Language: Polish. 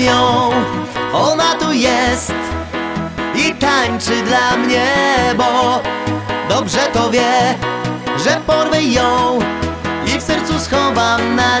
ją, ona tu jest i tańczy dla mnie, bo dobrze to wie, że porwę ją i w sercu schowam na